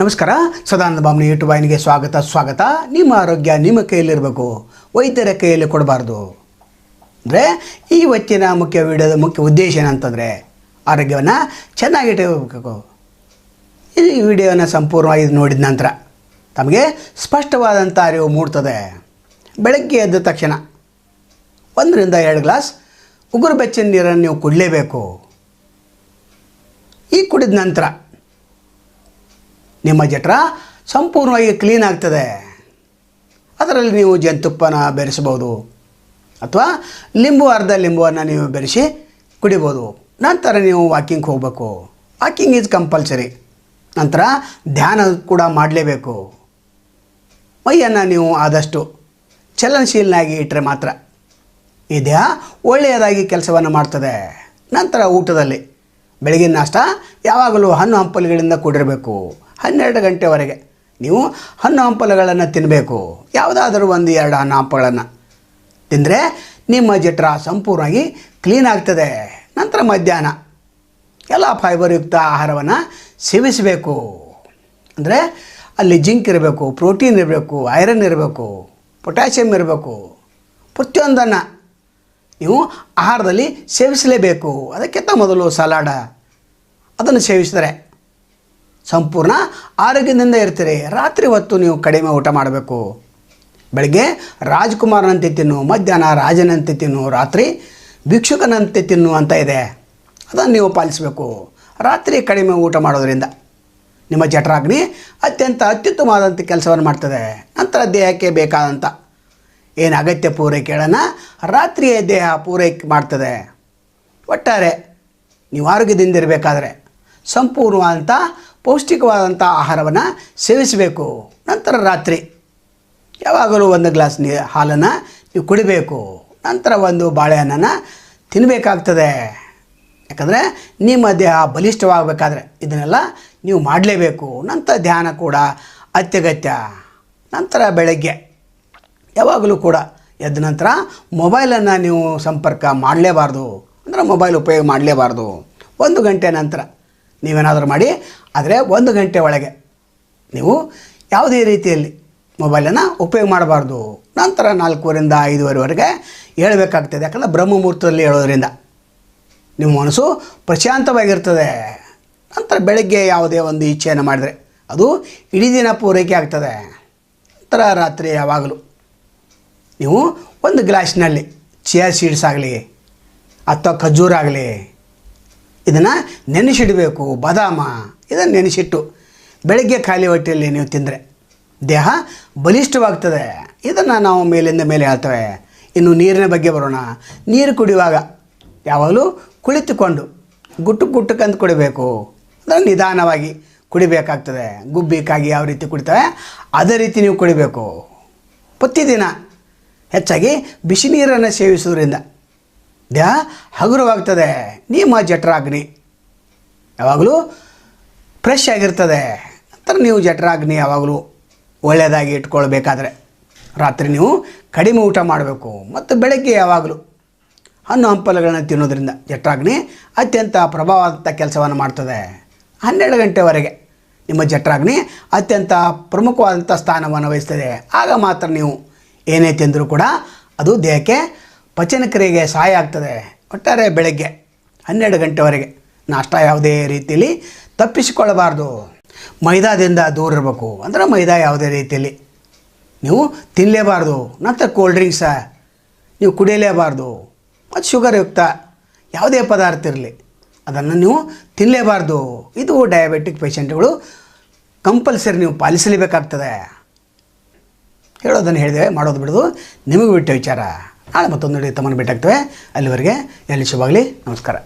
ನಮಸ್ಕಾರ. ಸದಾನಂದ ಬಾಮನಿ ಯೂಟ್ಯೂಬ್ ವಾಹಿನಿಗೆ ಸ್ವಾಗತ ಸ್ವಾಗತ. ನಿಮ್ಮ ಆರೋಗ್ಯ ನಿಮ್ಮ ಕೈಯಲ್ಲಿರಬೇಕು. ವೈದ್ಯರ ಕೈಯಲ್ಲಿ ಕೊಡಬಾರ್ದು. ಅಂದರೆ ಈ ಇವತ್ತಿನ ಮುಖ್ಯ ವಿಡಿಯೋದ ಮುಖ್ಯ ಉದ್ದೇಶ ಏನಂತಂದರೆ, ಆರೋಗ್ಯವನ್ನು ಚೆನ್ನಾಗಿಟ್ಟಬೇಕು ಈ ವಿಡಿಯೋನ ಸಂಪೂರ್ಣವಾಗಿ ನೋಡಿದ ನಂತರ ತಮಗೆ ಸ್ಪಷ್ಟವಾದಂಥ ಅರಿವು ಮೂಡ್ತದೆ. ಬೆಳಗ್ಗೆ ಎದ್ದ ತಕ್ಷಣ ಒಂದರಿಂದ ಎರಡು ಗ್ಲಾಸ್ ಉಗುರು ಬೆಚ್ಚಿನ ನೀರನ್ನು ನೀವು ಕುಡಲೇಬೇಕು. ಈ ಕುಡಿದ ನಂತರ ನಿಮ್ಮ ಜಠರ ಸಂಪೂರ್ಣವಾಗಿ ಕ್ಲೀನ್ ಆಗ್ತದೆ. ಅದರಲ್ಲಿ ನೀವು ಜೇನುತುಪ್ಪನ ಬೆರೆಸ್ಬೋದು ಅಥವಾ ಲಿಂಬು ಅರ್ಧ ಲಿಂಬುವನ್ನು ನೀವು ಬೆರೆಸಿ ಕುಡಿಬೋದು ನಂತರ ನೀವು ವಾಕಿಂಗ್ ಹೋಗಬೇಕು. Walking is compulsory. ನಂತರ ಧ್ಯಾನ ಕೂಡ ಮಾಡಲೇಬೇಕು. ಮೈಯನ್ನು ನೀವು ಆದಷ್ಟು ಚಲನಶೀಲನಾಗಿ ಇಟ್ಟರೆ ಮಾತ್ರ ಈ ದೇಹ ಒಳ್ಳೆಯದಾಗಿ ಕೆಲಸವನ್ನು ಮಾಡ್ತದೆ. ನಂತರ ಊಟದಲ್ಲಿ ಬೆಳಗಿನ ನಾಷ್ಟ ಯಾವಾಗಲೂ ಹಣ್ಣು ಹಂಪಲುಗಳಿಂದ ಕೂಡಿರಬೇಕು. ಹನ್ನೆರಡು ಗಂಟೆವರೆಗೆ. ನೀವು ಹಣ್ಣು ಹಂಪಲುಗಳನ್ನು ತಿನ್ನಬೇಕು ಯಾವುದಾದರೂ ಒಂದು ಎರಡು ಹಣ್ಣು ಹಂಪಗಳನ್ನು ತಿಂದರೆ ನಿಮ್ಮ ಜಠರ ಸಂಪೂರ್ಣವಾಗಿ ಕ್ಲೀನ್ ಆಗ್ತದೆ. ನಂತರ ಮಧ್ಯಾಹ್ನ ಎಲ್ಲ ಫೈಬರ್ಯುಕ್ತ ಆಹಾರವನ್ನು ಸೇವಿಸಬೇಕು. ಅಂದರೆ ಅಲ್ಲಿ ಜಿಂಕ್ ಇರಬೇಕು, ಪ್ರೋಟೀನ್ ಇರಬೇಕು, ಐರನ್ ಇರಬೇಕು ಪೊಟ್ಯಾಷಿಯಮ್ ಇರಬೇಕು. ಪ್ರತಿಯೊಂದನ್ನು ನೀವು ಆಹಾರದಲ್ಲಿ ಸೇವಿಸಲೇಬೇಕು. ಅದಕ್ಕಿಂತ ಮೊದಲು ಸಲಾಡ ಅದನ್ನು ಸೇವಿಸಿದರೆ ಸಂಪೂರ್ಣ ಆರೋಗ್ಯದಿಂದ ಇರ್ತೀರಿ. ರಾತ್ರಿ ಹೊತ್ತು ನೀವು ಕಡಿಮೆ ಊಟ ಮಾಡಬೇಕು. ಬೆಳಗ್ಗೆ ರಾಜ್ಕುಮಾರನಂತೆ ತಿನ್ನು, ಮಧ್ಯಾಹ್ನ ರಾಜನಂತೆ ತಿನ್ನು, ರಾತ್ರಿ ಭಿಕ್ಷುಕನಂತೆ ತಿನ್ನು ಅಂತ ಇದೆ. ಅದನ್ನು ನೀವು ಪಾಲಿಸಬೇಕು. ರಾತ್ರಿ ಕಡಿಮೆ ಊಟ ಮಾಡೋದರಿಂದ ನಿಮ್ಮ ಜಠರಾಗ್ನಿ ಅತ್ಯಂತ ಅತ್ಯುತ್ತಮವಾದಂಥ ಕೆಲಸವನ್ನು ಮಾಡ್ತದೆ. ನಂತರ ದೇಹಕ್ಕೆ ಬೇಕಾದಂಥ ಏನು ಅಗತ್ಯ ಪೂರೈಕೆಗಳನ್ನು ರಾತ್ರಿಯೇ ದೇಹ ಪೂರೈಕೆ ಮಾಡ್ತದೆ. ಒಟ್ಟಾರೆ ನೀವು ಆರೋಗ್ಯದಿಂದ ಇರಬೇಕಾದ್ರೆ ಸಂಪೂರ್ಣವಾದಂಥ ಪೌಷ್ಟಿಕವಾದಂಥ ಆಹಾರವನ್ನು ಸೇವಿಸಬೇಕು. ನಂತರ ರಾತ್ರಿ ಯಾವಾಗಲೂ ಒಂದು ಗ್ಲಾಸ್ ನೀ, ಹಾಲನ್ನು ನೀವು ಕುಡಿಬೇಕು. ನಂತರ ಒಂದು ಬಾಳೆಹಣ್ಣನ್ನು ತಿನ್ನಬೇಕಾಗ್ತದೆ ಯಾಕಂದರೆ ನಿಮ್ಮ ದೇಹ ಬಲಿಷ್ಠವಾಗಬೇಕಾದ್ರೆ ಇದನ್ನೆಲ್ಲ ನೀವು ಮಾಡಲೇಬೇಕು. ನಂತರ ಧ್ಯಾನ ಕೂಡ ಅತ್ಯಗತ್ಯ. ನಂತರ ಬೆಳಗ್ಗೆ ಯಾವಾಗಲೂ ಕೂಡ ಎದ್ದ ನಂತರ ಮೊಬೈಲನ್ನು ನೀವು ಸಂಪರ್ಕ ಮಾಡಲೇಬಾರ್ದು. ಅಂದರೆ ಮೊಬೈಲ್ ಉಪಯೋಗ ಮಾಡಲೇಬಾರ್ದು. ಒಂದು ಗಂಟೆ ನಂತರ ನೀವೇನಾದರೂ ಮಾಡಿ ಆದರೆ ಒಂದು ಗಂಟೆ ಒಳಗೆ. ನೀವು ಯಾವುದೇ ರೀತಿಯಲ್ಲಿ ಮೊಬೈಲನ್ನು ಉಪಯೋಗ ಮಾಡಬಾರ್ದು. ನಂತರ ನಾಲ್ಕೂವರೆಯಿಂದ ಐದುವರೆವರೆಗೆ ಹೇಳಬೇಕಾಗ್ತದೆ. ಯಾಕಂದರೆ ಬ್ರಹ್ಮ ಮುಹೂರ್ತದಲ್ಲಿ ಹೇಳೋದ್ರಿಂದ ನಿಮ್ಮ ಮನಸ್ಸು ಪ್ರಶಾಂತವಾಗಿರ್ತದೆ. ನಂತರ ಬೆಳಗ್ಗೆ ಯಾವುದೇ ಒಂದು ಇಚ್ಛೆಯನ್ನು ಮಾಡಿದರೆ ಅದು ಇಡೀ ದಿನ ಪೂರೈಕೆ ಆಗ್ತದೆ. ನಂತರ ರಾತ್ರಿ ಯಾವಾಗಲೂ ನೀವು ಒಂದು ಗ್ಲಾಸ್ನಲ್ಲಿ ಚಿಯಾ ಸೀಡ್ಸ್ ಆಗಲಿ ಅಥವಾ ಖಜೂರ ಆಗಲಿ ಇದನ್ನು ನೆನೆಸಿಡಬೇಕು, ಬಾದಾಮ. ಇದನ್ನು ನೆನೆಸಿಟ್ಟು ಬೆಳಗ್ಗೆ ಖಾಲಿ ಹೊಟ್ಟೆಯಲ್ಲಿ ನೀವು ತಿಂದರೆ ದೇಹ ಬಲಿಷ್ಠವಾಗ್ತದೆ. ಇದನ್ನು ನಾವು ಮೇಲಿಂದ ಮೇಲೆ ಹೇಳ್ತೇವೆ. ಇನ್ನು ನೀರಿನ ಬಗ್ಗೆ ಬರೋಣ. ನೀರು ಕುಡಿಯುವಾಗ ಯಾವಾಗಲೂ ಕುಳಿತುಕೊಂಡು ಗುಟ್ಟು ಗುಟ್ಟಕ್ಕಂತ ಕುಡಿಬೇಕು. ಅಂದರೆ ನಿಧಾನವಾಗಿ ಕುಡಿಬೇಕಾಗ್ತದೆ. ಗುಬ್ಬಿಕಾಗಿ ಯಾವ ರೀತಿ ಕುಡಿತವೆ, ಅದೇ ರೀತಿ ನೀವು ಕುಡಿಬೇಕು. ಪ್ರತಿದಿನ ಹೆಚ್ಚಾಗಿ ಬಿಸಿ ನೀರನ್ನು ಸೇವಿಸುವುದರಿಂದ ದೇಹ ಹಗುರವಾಗ್ತದೆ. ನಿಮ್ಮ ಜಠರಾಗ್ನಿ. ಯಾವಾಗಲೂ ಫ್ರೆಶ್ ಆಗಿರ್ತದೆ. ನಂತರ ನೀವು ಜಠರಾಗ್ನಿ ಯಾವಾಗಲೂ ಒಳ್ಳೆಯದಾಗಿ ಇಟ್ಕೊಳ್ಬೇಕಾದ್ರೆ. ರಾತ್ರಿ ನೀವು ಕಡಿಮೆ ಊಟ ಮಾಡಬೇಕು. ಮತ್ತು ಬೆಳಗ್ಗೆ ಯಾವಾಗಲೂ ಹಣ್ಣು ಹಂಪಲುಗಳನ್ನು ತಿನ್ನೋದ್ರಿಂದ ಜಠರಾಗ್ನಿ ಅತ್ಯಂತ ಪ್ರಭಾವದಂಥ ಕೆಲಸವನ್ನು ಮಾಡ್ತದೆ. ಹನ್ನೆರಡು ಗಂಟೆವರೆಗೆ ನಿಮ್ಮ ಜಠರಾಗ್ನಿ ಅತ್ಯಂತ ಪ್ರಮುಖವಾದಂಥ ಸ್ಥಾನವನ್ನು ವಹಿಸ್ತದೆ. ಆಗ ಮಾತ್ರ ನೀವು ಏನೇ ತಿಂದರೂ ಕೂಡ ಅದು ದೇಹಕ್ಕೆ ಪಚನ ಕ್ರಿಯೆಗೆ ಸಹಾಯ ಆಗ್ತದೆ. ಒಟ್ಟಾರೆ ಬೆಳಗ್ಗೆ ಹನ್ನೆರಡು ಗಂಟೆವರೆಗೆ ನಾಷ್ಟ ಯಾವುದೇ ರೀತಿಯಲ್ಲಿ ತಪ್ಪಿಸಿಕೊಳ್ಳಬಾರ್ದು. ಮೈದಾದಿಂದ ದೂರ ಇರಬೇಕು. ಅಂದರೆ ಮೈದಾ ಯಾವುದೇ ರೀತಿಯಲ್ಲಿ ನೀವು ತಿನ್ನಲೇಬಾರ್ದು ನಂತರ ಕೋಲ್ಡ್ ಡ್ರಿಂಕ್ಸ ನೀವು ಕುಡಿಯಲೇಬಾರ್ದು. ಮತ್ತು ಶುಗರ್ ಯುಕ್ತ ಯಾವುದೇ ಪದಾರ್ಥ ಇರಲಿ, ಅದನ್ನು ನೀವು ತಿನ್ನಲೇಬಾರ್ದು ಇದು ಡಯಾಬಿಟಿಕ್ ಪೇಷಂಟ್ಗಳು ಕಂಪಲ್ಸರಿ ನೀವು ಪಾಲಿಸಲೇಬೇಕಾಗ್ತದೆ. ಹೇಳೋದನ್ನು ಹೇಳಿದೆ, ಮಾಡೋದು ಬಿಡೋದು ನಿಮಗೆ ಬಿಟ್ಟ ವಿಚಾರ. ನಾಳೆ ಮತ್ತೊಂದು ತಮ್ಮನ್ನು ಭೇಟಾಗ್ತೇವೆ ಅಲ್ಲಿವರೆಗೆ ಎಲ್ಲಿ ಶುಭಾಗಲಿ ನಮಸ್ಕಾರ.